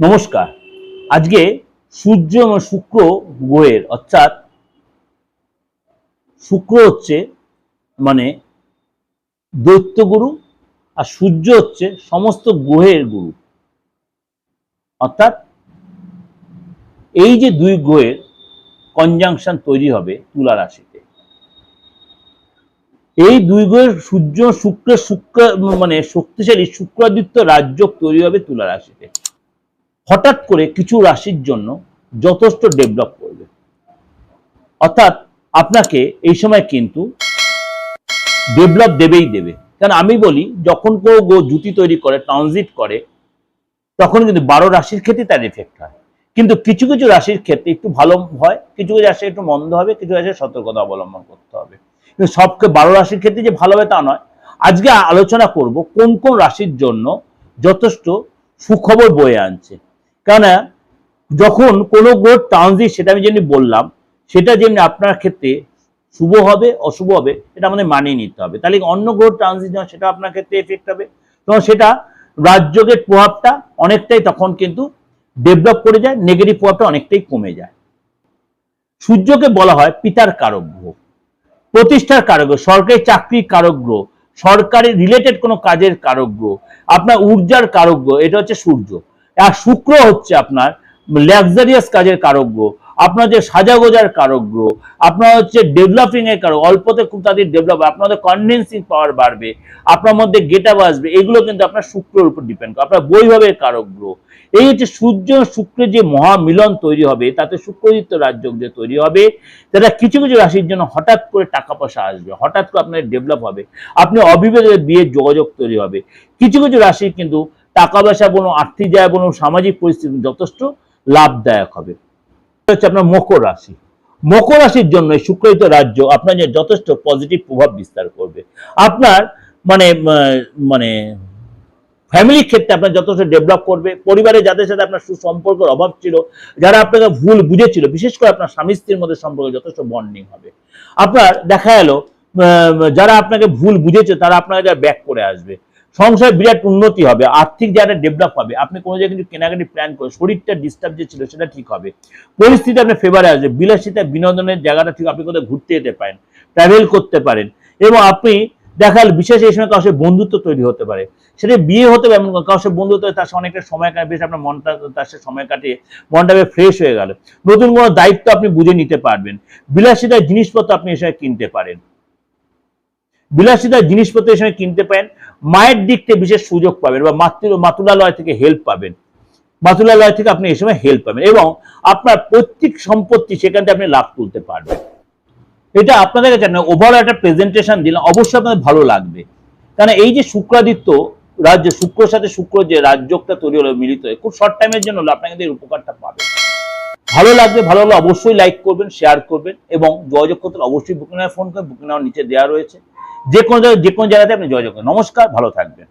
নমস্কার। আজকে সূর্য এবং শুক্র গ্রহের অর্থাৎ শুক্র হচ্ছে মানে দৈত্যগুরু আর সূর্য হচ্ছে সমস্ত গ্রহের গুরু। অর্থাৎ এই যে দুই গ্রহের কনজাংশন তৈরি হবে তুলা রাশিতে। এই দুই গ্রহের সূর্য, শুক্র শুক্র মানে শক্তিশালী শুক্রাদিত্য রাজ্য তৈরি হবে তুলা রাশিতে। হঠাৎ করে কিছু রাশির জন্য যথেষ্ট ডেভেলপ করবে। অর্থাৎ আপনাকে এই সময় কিন্তু ডেভেলপ দেবেই দেবে। কারণ আমি বলি, যখন কেউ গো জুতি তৈরি করে ট্রানজিট করে, তখন কিন্তু বারো রাশির ক্ষেত্রে তার এফেক্ট হয়। কিন্তু কিছু কিছু রাশির ক্ষেত্রে একটু ভালো হয়, কিছু কিছু রাশি একটু মন্দ হবে, কিছু রাশির সতর্কতা অবলম্বন করতে হবে। কিন্তু সবকে বারো রাশির ক্ষেত্রে যে ভালো হবে তা নয়। আজকে আলোচনা করব কোন কোন রাশির জন্য যথেষ্ট সুখবর বয়ে আনছে। কেন যখন কোনো গ্রহ ট্রানজিট সেটা আমি যেমনি বললাম, সেটা যেমনি আপনার ক্ষেত্রে শুভ হবে, অশুভ হবে, এটা আমাদের মানিয়ে নিতে হবে। তাহলে অন্য গ্রহ ট্রানজিট যখন সেটা আপনার ক্ষেত্রে এফেক্ট হবে। তখন সেটা রাজযোগের প্রভাবটা অনেকটাই তখন কিন্তু ডেভেলপ করে যায় নেগেটিভ প্রভাবটা অনেকটাই কমে যায়। সূর্যকে বলা হয় পিতার কারক গ্রহ, প্রতিষ্ঠার কারক গ্রহ, সরকারি চাকরির কারক গ্রহ, সরকারি রিলেটেড কোনো কাজের কারক গ্রহ, আপনার ঊর্জার কারক গ্রহ, এটা হচ্ছে সূর্য। আর শুক্র হচ্ছে আপনার লাক্সারিয়াস কাজের কারক গ্রহ আপনার যে সাজাগোজার কারক গ্রহ আপনার হচ্ছে ডেভেলপিং এর কারক অল্পতে খুব তাদের ডেভেলপ আপনাদের কনডেন্সিং পাওয়ার বাড়বে, আপনার মধ্যে গেটা আসবে, এগুলো কিন্তু আপনার শুক্রের উপর ডিপেন্ড করে, আপনার বৈভাবের কারক গ্রহ এই হচ্ছে সূর্য শুক্রের যে মহামিলন তৈরি হবে, তাতে শুক্রদিত্য রাজ্য যে তৈরি হবে, তারা কিছু কিছু রাশির জন্য হঠাৎ করে টাকা পয়সা আসবে, হঠাৎ করে আপনার ডেভেলপ হবে, আপনি অবিবেকে বিয়ের যোগাযোগ তৈরি হবে। কিছু কিছু রাশির কিন্তু টাকা পয়সা বলুন, আর্থিক জায়গা বলুন, সামাজিক পরিস্থিতি যথেষ্ট লাভদায়ক হবে। হচ্ছে আপনার মকর রাশি। মকর রাশির জন্য এই শুক্রহিত রাজ্য আপনার যে যথেষ্ট পজিটিভ প্রভাব বিস্তার করবে। আপনার মানে মানে ফ্যামিলির ক্ষেত্রে আপনার যথেষ্ট ডেভেলপ করবে। পরিবারে যাদের সাথে আপনার সুসম্পর্কের অভাব ছিল, যারা আপনাকে ভুল বুঝেছিল, বিশেষ করে আপনার স্বামী স্ত্রীর মধ্যে সম্পর্কে যথেষ্ট বন্ডিং হবে। আপনার দেখা গেল যারা আপনাকে ভুল বুঝেছে, তারা আপনাকে ব্যাক করে আসবে। সংসারে বিরাট উন্নতি হবে, আর্থিক জায়গাটা ডেভেলপ হবে। আপনি কোনো জায়গায় কিছু কেনাকাটি প্ল্যান করে শরীরটা ডিস্টার্ব যে ছিল সেটা ঠিক হবে। পরিস্থিতি আপনার ফেভারে আসবে। বিলাসিতা, বিনোদনের জায়গাটা ঠিক, আপনি কোথাও ঘুরতে যেতে পারেন ট্রাভেল করতে পারেন এবং আপনি দেখাল বিশেষ এই সময় কারোর বন্ধুত্ব তৈরি হতে পারে। সেটা বিয়ে হতে পারে, এমন কারোর সাথে বন্ধুত্ব তার সাথে অনেকটা সময় কাটে, বেশ আপনার মনটা, তার সাথে সময় কাটিয়ে মনটা বেশ ফ্রেশ হয়ে গেল। নতুন কোনো দায়িত্ব আপনি বুঝে নিতে পারবেন। বিলাসিতার জিনিসপত্র আপনি সময় কিনতে পারেন। বিলাসিতার জিনিসপত্র সময় কিনতে পারেন। মায়ের দিক থেকে বিশেষ সুযোগ পাবেন বা মাতৃ মাতুলালয় থেকে হেল্প পাবেন। মাতুলালয় থেকে আপনি এই সময় হেল্প পাবেন এবং আপনার প্রত্যেক সম্পত্তি সেখান থেকে আপনি লাভ তুলতে পারবেন। এটা আপনাদের কাছে ওভারঅল একটা প্রেজেন্টেশন দিলাম, অবশ্যই আপনাদের ভালো লাগবে। কারণ এই যে শুক্রাদিত্য রাজ্য শুক্রর সাথে শুক্র যে রাজ্যটা তৈরি হলো, মিলিত হয়ে, খুব শর্ট টাইমের জন্য আপনাকে এর উপকারটা পাবেন ভালো লাগবে, ভালো হলে অবশ্যই লাইক করবেন শেয়ার করবেন এবং যোগাযোগ করতে অবশ্যই বুকিং ফোন করবেন বুকিং নিচে দেওয়া রয়েছে। যে কোনো জায়গায় যে কোনো জায়গাতে আপনি যোগাযোগ করেন। নমস্কার ভালো থাকবেন।